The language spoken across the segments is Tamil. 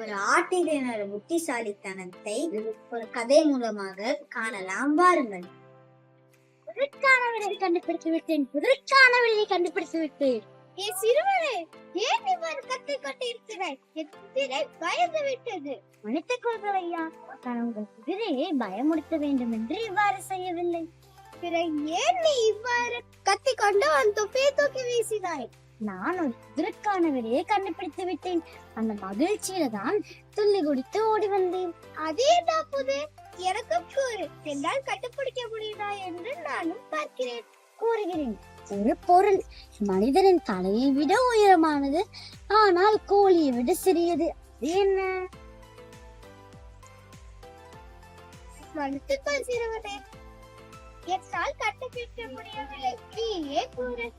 ஒரு ஆட்டிடனர் புத்திசாலித்தனத்தை ஒரு கதை மூலமாக காணலாம். வாருங்கள். குதிரைக்கான விடையை கண்டுபிடித்து விட்டேன் குதிரைக்கான விடையை கண்டுபிடித்து விட்டேன் ஏ சிறுவனே ஏன் இவ்வாறு கத்திக் கொண்டிருக்கிறாய்? என் குதிரை பயந்து விட்டது. மன்னித்துக் கொள்கள் ஐயா நான் உங்கள் குதிரையை பயமுறுத்த வேண்டும் என்று இவ்வாறு செய்யவில்லை. பிறகு ஏன் நீ இவ்வாறு கத்திக்கொண்டு அந்த தொப்பியை தூக்கி வீசினாய்? நான் விடையை கண்டுபிடித்து விட்டேன். அந்த மகிழ்ச்சியில தான் துள்ளி குடித்து ஓடி வந்தேன். அதே தான் புது எனக்கு கூறு என்னால் கண்டுபிடிக்க முடியுதா என்று நானும் பார்க்கிறேன். கூறுகிறேன். ஒரு பொருள் மனிதனின் தலையை விட உயரமானது ஆனால் கோழியை விட சிறியது. என்ன? மன்னித்துக்கொள் சிறுவனே என்னால் கண்டுபிடிக்க முடியவில்லை. நீயே கூறு.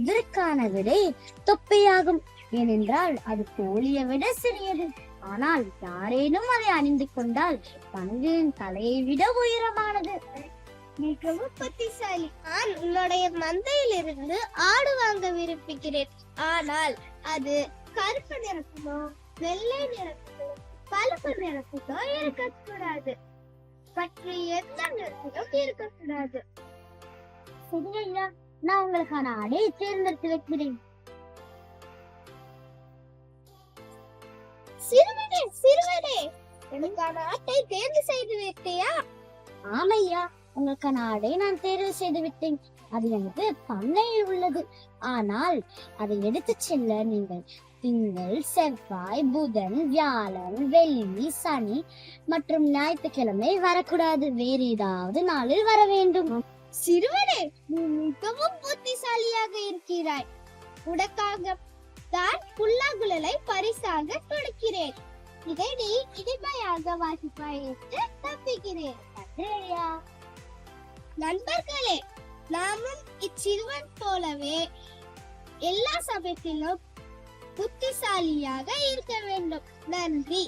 இதற்கான விடை தொப்பையாகும். ஏனென்றால் அது கோழியை விட சிறியது. ஆனால் யாரேனும் அதை அணிந்து கொண்டால் மனிதனின் தலையை விட உயரமானது. மிகவும் புத்திசாலி. நான் உன்னுடைய மந்தையிலிருந்து ஆடு வாங்க விரும்புகிறேன். ஆனால் அது கருப்பு நிறத்திலோ வெள்ளை நிறத்திலோ பழுப்பு நிறத்திலோ இருக்கக்கூடாது. பற்றி எந்த நிறத்திலும் இருக்கக்கூடாது. சரியா நான் உங்களுக்கான அடையை தேர்ந்தெடுத்து வைக்கிறேன். சிறுவனே சிறுவனே எனக்கான ஆட்டை தேர்வு செய்து விட்டியா? ஆமையா உங்களுக்கான ஆடை நான் தேர்வு செய்து விட்டேன். அது எனக்கு பண்ணையில் உள்ளது. ஆனால் அதை எடுத்துச் செல்ல நீங்கள் திங்கள் செவ்வாய் புதன் வியாழன் வெள்ளி சனி மற்றும் ஞாயிற்றுக்கிழமை வரக்கூடாது. வேறு ஏதாவது நாளில் வர வேண்டும். சிறுவனே நீ மிகவும் புத்திசாலியாக இருக்கிறாய். உனக்காக தான் புல்லாங்குழலை பரிசாக கொடுக்கிறேன். இதை நீ இனிமையாக வாசிப்பாய் என்று நம்புகிறேன் நண்பர்களே நாமும் இச்சிறுவன் போலவே எல்லா சமயத்திலும் புத்திசாலியாக இருக்க வேண்டும். நன்றி.